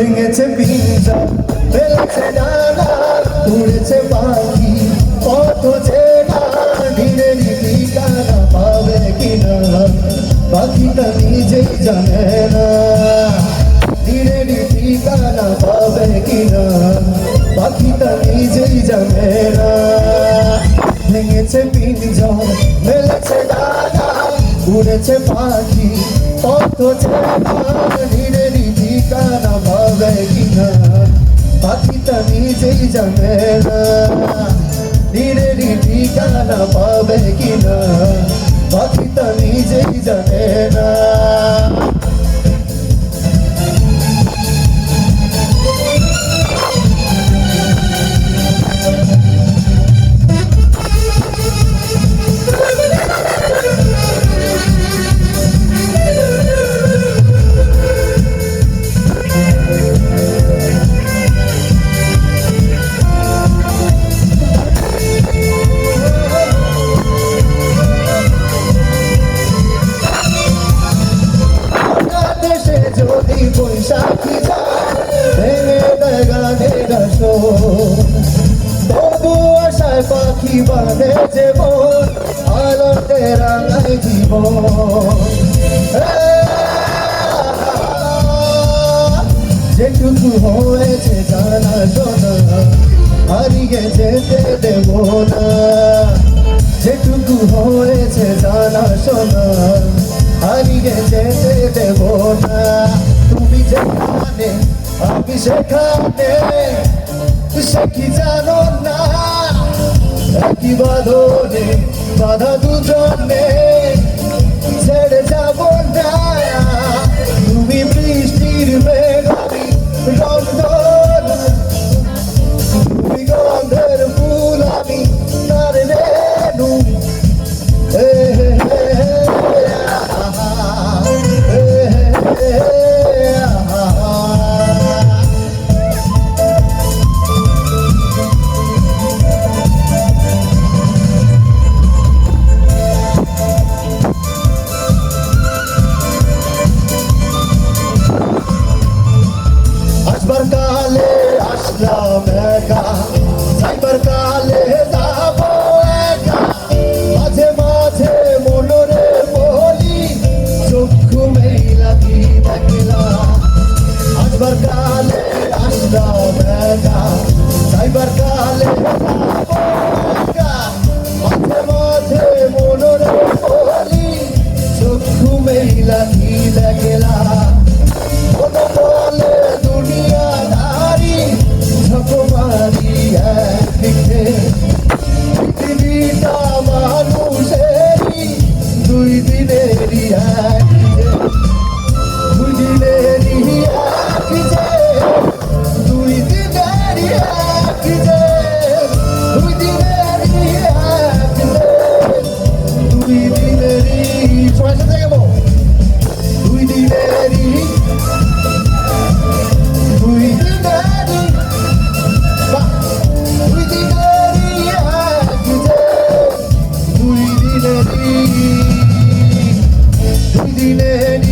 ভেঙেছে পিঞ্জা ফেলেছে ডানা, উড়েছে পাখি কত যে ঢিরে ঠিকানা পাবে কিনা? পাখিটা নিজেই জানে না। ঢিরে ঠিকানা পাবে কিনা? পাখিটা নিজেই জানে না। ভেঙেছে পিঞ্জা মেলেছে ডানা, উড়েছে পাখি কত ঢিরে নিজেই জানে না ঢিরে ঠিকানা পাবে কিনা? পাখিটা নিজেই জানে না যদি বৈশাখী যায় ভেঙে দেয় গানের আসর। তবু যে মন যেটুকু হয়েছে জানা শোনা হারিয়ে যেতে হারিয়ে যেতে দেব সেখানে সে কি জানো না? একই বাঁধনে বাধা দুজনে ছেড়ে যাব না। তুমি বৃষ্টির মেঘারি রন্ধন তুমি গন্ধের ফুল আমি তার রেণু। হে হে হে, হে হে হে, কি দেখলা বলে দুনিয়া নারী ঝকমারি একদিকে dilene